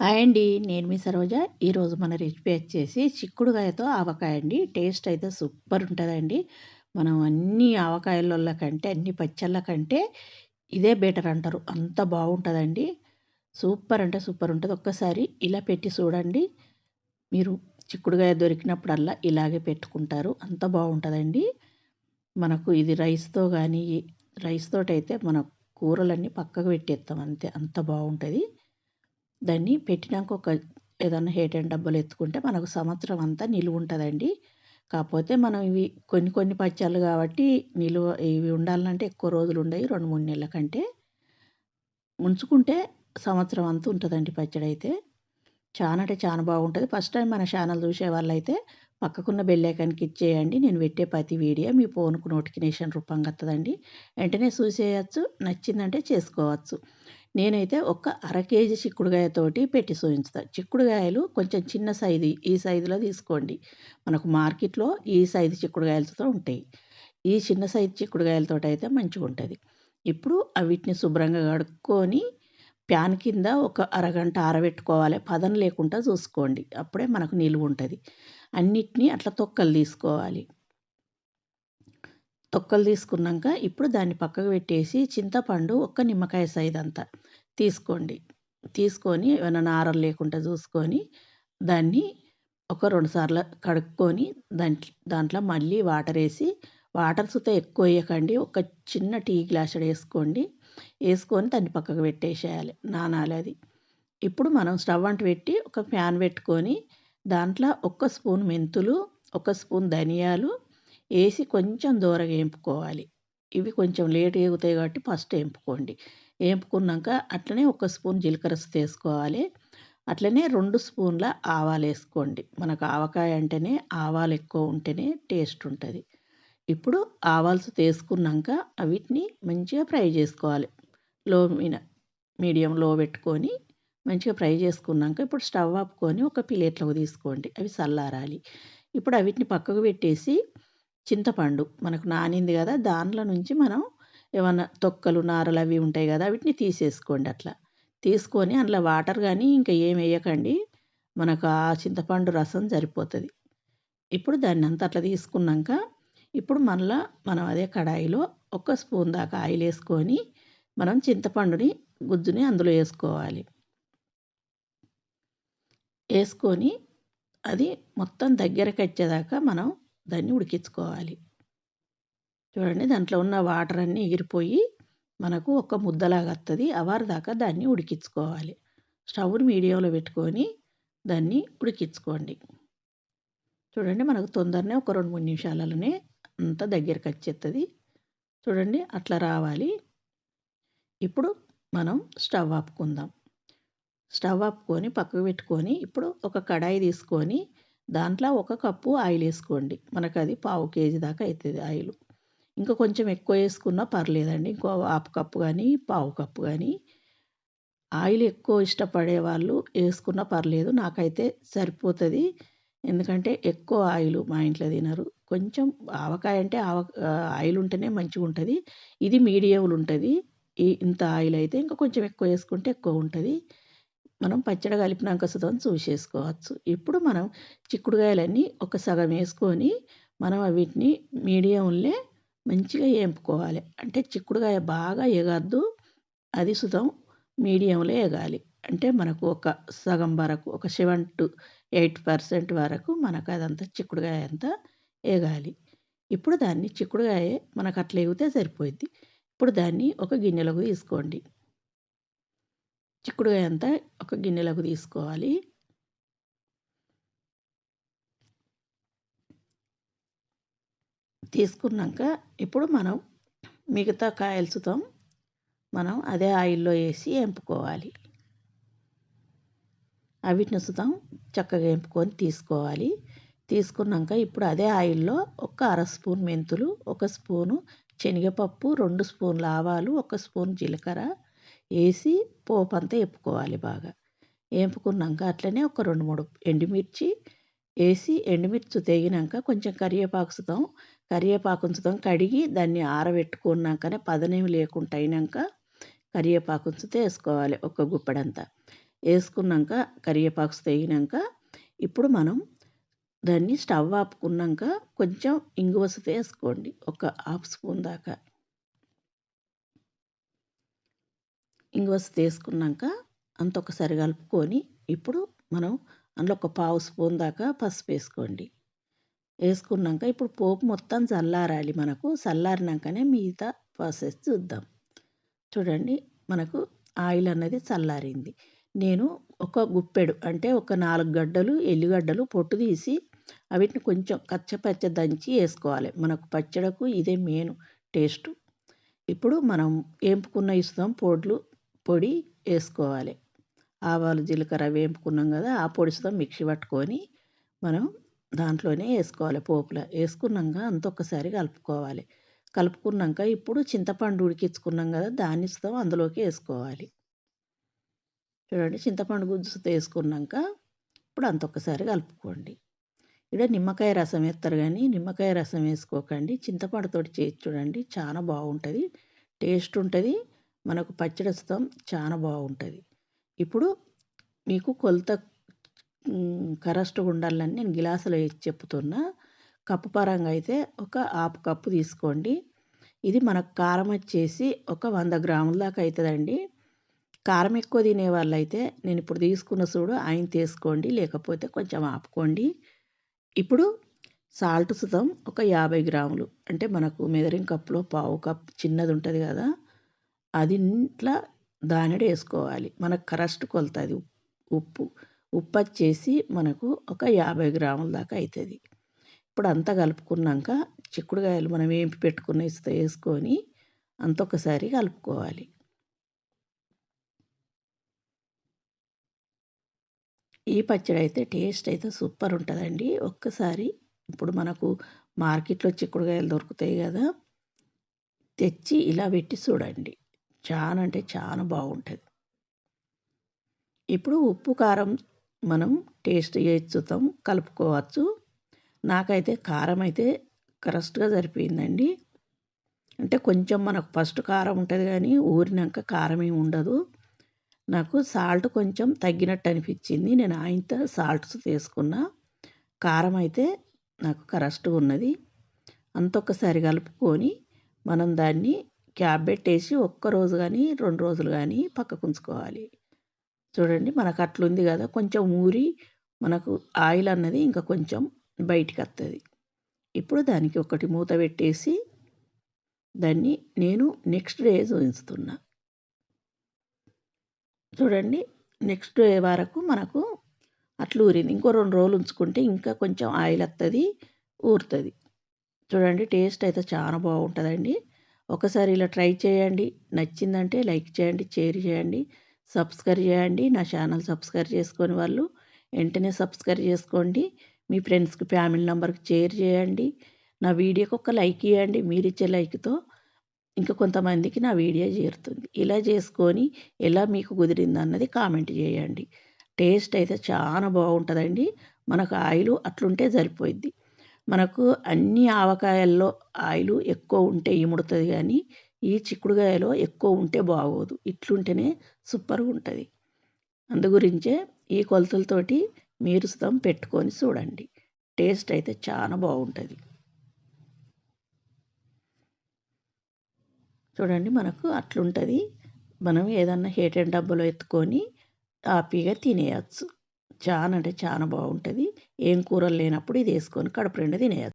Hi అండి. నేను మీ సరోజ. ఈరోజు మన రెసిపీ వచ్చేసి చిక్కుడుకాయతో ఆవకాయ అండి. టేస్ట్ అయితే సూపర్ ఉంటుందండి మనం అన్ని ఆవకాయలలో కంటే, అన్ని పచ్చళ్ళ కంటే ఇదే బెటర్ అంటారు. అంత బాగుంటుందండి సూపర్ అంటే సూపర్ ఉంటుంది ఒక్కసారి ఇలా పెట్టి చూడండి. మీరు చిక్కుడుగాయ దొరికినప్పుడల్లా ఇలాగే పెట్టుకుంటారు. అంత బాగుంటుందండి మనకు ఇది రైస్‌తో కానీ రైస్ తోటైతే మన కూరలన్నీ పక్కకు పెట్టేస్తాం అంతే. అంత బాగుంటుంది దాన్ని పెట్టినాక ఒక ఏదన్నా హేటెన్ డబ్బాలో ఎత్తుకుంటే మనకు సంవత్సరం అంతా నిలువ ఉంటుందండి కాకపోతే మనం ఇవి కొన్ని కొన్ని పచ్చళ్ళు కాబట్టి నిలువ ఇవి ఉండాలంటే ఎక్కువ రోజులు ఉండవు రెండు మూడు నెలల కంటే. ఉంచుకుంటే సంవత్సరం అంతా ఉంటుందండి పచ్చడి అయితే చాలా అంటే చాలా బాగుంటుంది ఫస్ట్ టైం మన ఛానల్ చూసే వాళ్ళైతే పక్కకున్న బెల్ ఇచ్చేయండి. నేను పెట్టే ప్రతి వీడియో మీ ఫోన్‌కు నోటిఫికేషన్ రూపంగా వస్తుందండి వెంటనే చూసేయచ్చు. నచ్చిందంటే చేసుకోవచ్చు. నేనైతే ఒక అర కేజీ చిక్కుడుగాయతోటి పెట్టి చూయించుతా. చిక్కుడుగాయలు కొంచెం చిన్న సైజు ఈ సైజులో తీసుకోండి. మనకు మార్కెట్‌లో ఈ సైజు చిక్కుడుగాయలతో ఉంటాయి. ఈ చిన్న సైజు చిక్కుడుకాయలతోటి అయితే మంచిగా ఉంటుంది ఇప్పుడు వీటిని శుభ్రంగా కడుక్కొని ప్యాన్ కింద ఒక అరగంట ఆరబెట్టుకోవాలి. పదం లేకుండా చూసుకోండి. అప్పుడే మనకు నిలువ ఉంటుంది అన్నిటిని అట్లా తొక్కలు తీసుకోవాలి. తొక్కలు తీసుకున్నాక ఇప్పుడు దాన్ని పక్కకు పెట్టేసి చింతపండు ఒక్క నిమ్మకాయ సైజ్ అంతా తీసుకోండి. తీసుకొని ఏమైనా నారలు లేకుండా చూసుకొని దాన్ని ఒక రెండు సార్లు కడుక్కొని దాంట్లో దాంట్లో మళ్ళీ వాటర్ వేసి వాటర్ సుత ఎక్కువ వేయకండి. ఒక చిన్న టీ గ్లాసుడు వేసుకోండి. వేసుకొని దాన్ని పక్కకు పెట్టేసేయాలి. నానాలి అది. ఇప్పుడు మనం స్టవ్ అంటు పెట్టి ఒక ఫ్యాన్ పెట్టుకొని దాంట్లో ఒక్క స్పూన్ మెంతులు, ఒక స్పూన్ ధనియాలు వేసి కొంచెం దూరగా వేంపుకోవాలి. ఇవి కొంచెం లేట్ ఎగుతాయి కాబట్టి ఫస్ట్ వేంపుకోండి. వేంపుకున్నాక అట్లనే ఒక స్పూన్ జీలకర్ర వేసుకోవాలి. అట్లనే రెండు స్పూన్ల ఆవాలు వేసుకోండి మనకు ఆవకాయ అంటేనే ఆవాలు ఎక్కువ ఉంటేనే టేస్ట్ ఉంటుంది ఇప్పుడు ఆవాల్స్ తీసుకున్నాక వీటిని మంచిగా ఫ్రై చేసుకోవాలి. లో మీన మీడియం లో పెట్టుకొని మంచిగా ఫ్రై చేసుకున్నాక ఇప్పుడు స్టవ్ ఆపుకొని ఒక ప్లేట్‌లోకి తీసుకోండి. అవి చల్లారాలి. ఇప్పుడు అవిటిని పక్కకు పెట్టేసి చింతపండు మనకు నానింది కదా! దాంట్లో నుంచి మనం ఏమన్నా తొక్కలు, నారలు అవి ఉంటాయి కదా! వీటిని తీసేసుకోండి అట్లా. తీసుకొని అందులో వాటర్ కానీ ఇంకా ఏం వేయకండి. మనకు ఆ చింతపండు రసం సరిపోతుంది ఇప్పుడు దాన్ని అంతా అట్లా తీసుకున్నాక ఇప్పుడు మళ్ళా మనం అదే కడాయిలో ఒక స్పూన్ దాకా ఆయిల్ వేసుకొని మనం చింతపండుని గుజ్జుని అందులో వేసుకోవాలి. వేసుకొని అది మొత్తం దగ్గరకి వచ్చేదాకా మనం దాన్ని ఉడికించుకోవాలి. చూడండి దాంట్లో ఉన్న వాటర్ అన్నీ ఎగిరిపోయి మనకు ఒక ముద్దలాగా వస్తుంది అవారు దాకా దాన్ని ఉడికించుకోవాలి. స్టవ్‌ని మీడియంలో పెట్టుకొని దాన్ని ఉడికించుకోండి. చూడండి మనకు తొందరనే ఒక 2, 3 నిమిషాలలోనే అంత దగ్గరికి వచ్చేస్తుంది చూడండి అట్లా రావాలి. ఇప్పుడు మనం స్టవ్ ఆపుకుందాం. స్టవ్ ఆపుకొని పక్కకు పెట్టుకొని ఇప్పుడు ఒక కడాయి తీసుకొని దాంట్లో ఒక కప్పు ఆయిల్ వేసుకోండి. మనకు అది పావు కేజీ దాకా అవుతుంది ఆయిల్ ఇంకా కొంచెం ఎక్కువ వేసుకున్నా పర్లేదండి. ఇంకో హాఫ్ కప్పు కానీ పావు కప్పు కానీ ఆయిల్ ఎక్కువ ఇష్టపడే వాళ్ళు వేసుకున్నా పర్లేదు. నాకైతే సరిపోతుంది ఎందుకంటే ఎక్కువ ఆయిల్ మా ఇంట్లో తినరు. కొంచెం ఆవకాయ అంటే ఆవ ఆయిల్ ఉంటేనే మంచిగా ఉంటుంది ఇది మీడియంలో ఉంటుంది ఇంత ఆయిల్ అయితే ఇంకా కొంచెం ఎక్కువ వేసుకుంటే ఎక్కువ ఉంటుంది మనం పచ్చడి కలిపినాక సుతం చూసేసుకోవచ్చు. ఇప్పుడు మనం చిక్కుడుగాయలన్నీ ఒక సగం వేసుకొని మనం వీటిని మీడియంలో మంచిగా వేంపుకోవాలి. అంటే చిక్కుడుగాయ బాగా ఎగద్దు. అది సుతం మీడియంలో ఎగాలి. అంటే మనకు ఒక సగం వరకు ఒక 7-8% వరకు మనకు అదంతా చిక్కుడుగాయ అంతా ఎగాలి. ఇప్పుడు దాన్ని చిక్కుడుగాయ మనకు అట్లా ఎగితే సరిపోయిద్ది. ఇప్పుడు దాన్ని ఒక గిన్నెలోకి తీసుకోండి. చిక్కుడుకాయ అంతా ఒక గిన్నెలోకి తీసుకోవాలి. తీసుకున్నాక ఇప్పుడు మనం మిగతా కాయలు సుతం మనం అదే ఆయిల్‌లో వేసి ఎంపుకోవాలి అవిటిని సుతం చక్కగా ఎంపుకొని తీసుకోవాలి. తీసుకున్నాక ఇప్పుడు అదే ఆయిల్‌లో ఒక అర స్పూన్ మెంతులు, ఒక స్పూను శనగపప్పు, రెండు స్పూన్ల ఆవాలు, ఒక స్పూన్ జీలకర్ర వేసి పోపు అంతా వేపుకోవాలి బాగా. వేపుకున్నాక అట్లనే ఒక 2, 3 ఎండుమిర్చి వేసి ఎండుమిర్చి తెగినాక కొంచెం కరివేపాకు ఉంచుతాం కడిగి దాన్ని ఆరబెట్టుకున్నాకనే పదనేమి లేకుండా అయినాక కరివేపాకు ఉంచితే వేసుకోవాలి ఒక గుప్పెడంతా. వేసుకున్నాక కరివేపాకు తెగినాక ఇప్పుడు మనం దాన్ని స్టవ్ ఆపుకున్నాక కొంచెం ఇంగువసత వేసుకోండి ఒక హాఫ్ స్పూన్ దాకా ఇంగువస్ తీసుకున్నాక అంత ఒకసారి కలుపుకొని ఇప్పుడు మనం అందులో ఒక పావు స్పూన్ దాకా పసుపు వేసుకోండి. వేసుకున్నాక ఇప్పుడు పోపు మొత్తం చల్లారాలి మనకు. చల్లారినాకనే మిగతా ప్రాసెస్ చూద్దాం. చూడండి మనకు ఆయిల్ అన్నది చల్లారింది. నేను ఒక గుప్పెడు అంటే ఒక నాలుగు గడ్డలు ఎల్లిగడ్డలు పొట్టు తీసి వాటిని కొంచెం కచ్చపచ్చ దంచి వేసుకోవాలి. మనకు పచ్చడకు ఇదే మెయిన్ టేస్ట్. ఇప్పుడు మనం ఏంపుకున్న ఇస్తాం పొడులు పొడి వేసుకోవాలి. ఆవాలు జీలకర్ర వేపుకున్నాం కదా ఆ పొడితో మిక్సీ పట్టుకొని మనం దాంట్లోనే వేసుకోవాలి పోపులో. వేసుకున్నాక అంత ఒక్కసారి కలుపుకోవాలి. కలుపుకున్నాక ఇప్పుడు చింతపండు ఉడికించుకున్నాం కదా దాన్ని ఇస్తాం అందులోకి వేసుకోవాలి. చూడండి చింతపండు గుజ్జుతో వేసుకున్నాక ఇప్పుడు అంత ఒక్కసారి కలుపుకోండి. ఇక్కడ నిమ్మకాయ రసం వేస్తారు కానీ నిమ్మకాయ రసం వేసుకోకండి. చింతపండుతోటి చేసి చూడండి చాలా బాగుంటుంది టేస్ట్ ఉంటుంది. మనకు పచ్చడి వస్తాం చాలా బాగుంటుంది. ఇప్పుడు మీకు కొలత కరెక్ట్గా ఉండాలని నేను గిలాసులో వేసి చెప్తున్నా. కప్పు పరంగా అయితే ఒక హాఫ్ కప్పు తీసుకోండి. ఇది మనకు కారం వచ్చేసి ఒక వంద గ్రాముల దాకా అవుతుందండి. కారం ఎక్కువ తినే వాళ్ళైతే నేను ఇప్పుడు తీసుకున్న చూడు ఆయన తీసుకోండి లేకపోతే కొంచెం ఆపుకోండి. ఇప్పుడు సాల్ట్ సుతం ఒక యాభై గ్రాములు. అంటే మనకు మెదరింగ్ కప్పులో పావు కప్ చిన్నది ఉంటుంది కదా అది ఇంట్లో దానిడి వేసుకోవాలి. మనకు కరెక్ట్ కొలుతుంది. ఉప్పు ఉప్పు వచ్చేసి మనకు ఒక యాభై గ్రాముల దాకా అవుతుంది ఇప్పుడు అంతా కలుపుకున్నాక చిక్కుడుకాయలు మనం వేంపి పెట్టుకున్న ఇస్తే వేసుకొని అంత ఒకసారి కలుపుకోవాలి. ఈ పచ్చడి అయితే టేస్ట్ అయితే సూపర్ ఉంటుందండి. ఒక్కసారి ఇప్పుడు మనకు మార్కెట్లో చిక్కుడుకాయలు దొరుకుతాయి కదా తెచ్చి ఇలా పెట్టి చూడండి. చాలా అంటే చాలా బాగుంటుంది. ఇప్పుడు ఉప్పు కారం మనం టేస్ట్ చేస్తాం కలుపుకోవచ్చు. నాకైతే కారం అయితే కరెక్ట్గా సరిపోయిందండి. అంటే కొంచెం మనకు ఫస్ట్ కారం ఉంటుంది కానీ ఊరినాక కారం ఏమి ఉండదు. నాకు సాల్ట్ కొంచెం తగ్గినట్టు అనిపించింది. నేను ఆయంత సాల్ట్స్ తీసుకున్నా. కారం అయితే నాకు కరెక్ట్గా ఉన్నది. అంతొక్కసారి కలుపుకొని మనం దాన్ని క్యాప్ పెట్టేసి ఒక్కరోజు కానీ రెండు రోజులు కానీ పక్కకు ఉంచుకోవాలి. చూడండి మనకు అట్లుంది కదా కొంచెం ఊరి మనకు ఆయిల్ అన్నది ఇంకా కొంచెం బయటికి వస్తుంది ఇప్పుడు దానికి ఒకటి మూత పెట్టేసి దాన్ని నేను నెక్స్ట్ డే ఉంచుతున్నా చూడండి నెక్స్ట్ డే వరకు మనకు అట్లా ఊరింది. ఇంకో రెండు రోజులు ఉంచుకుంటే ఇంకా కొంచెం ఆయిల్ వస్తుంది ఊరుతుంది. చూడండి టేస్ట్ అయితే చాలా బాగుంటుందండి. ఒకసారి ఇలా ట్రై చేయండి. నచ్చిందంటే లైక్ చేయండి షేర్ చేయండి సబ్స్క్రైబ్ చేయండి. నా ఛానల్ సబ్స్క్రైబ్ చేసుకొని వాళ్ళు వెంటనే సబ్స్క్రైబ్ చేసుకోండి. మీ ఫ్రెండ్స్కి ఫ్యామిలీ నెంబర్కి షేర్ చేయండి. నా వీడియోకి ఒక లైక్ ఇవ్వండి మీరు ఇచ్చే లైక్తో ఇంకా కొంతమందికి నా వీడియో చేరుతుంది. ఇలా చేసుకొని ఎలా మీకు కుదిరింది అన్నది కామెంట్ చేయండి. టేస్ట్ అయితే చాలా బాగుంటుందండి. మనకు ఆయిల్ అట్లుంటే సరిపోయిద్ది. మనకు అన్ని ఆవకాయల్లో ఆయిల్ ఎక్కువ ఉంటే ఇముడుతుంది కానీ ఈ చిక్కుడుకాయలో ఎక్కువ ఉంటే బాగోదు. ఇట్లుంటేనే సూపర్గా ఉంటుంది. అందుగురించే ఈ కొలతలతోటి మీరు సుతం పెట్టుకొని చూడండి. టేస్ట్ అయితే చాలా బాగుంటుంది. చూడండి మనకు అట్లుంటుంది. మనం ఏదన్నా హేటెడ్ డబ్బాలో ఎత్తుకొని హ్యాపీగా తినేయచ్చు. చాలా అంటే చాలా బాగుంటుంది. ఏం కూరలు లేనప్పుడు ఇది వేసుకొని కడుపు నిండా తినేయచ్చు.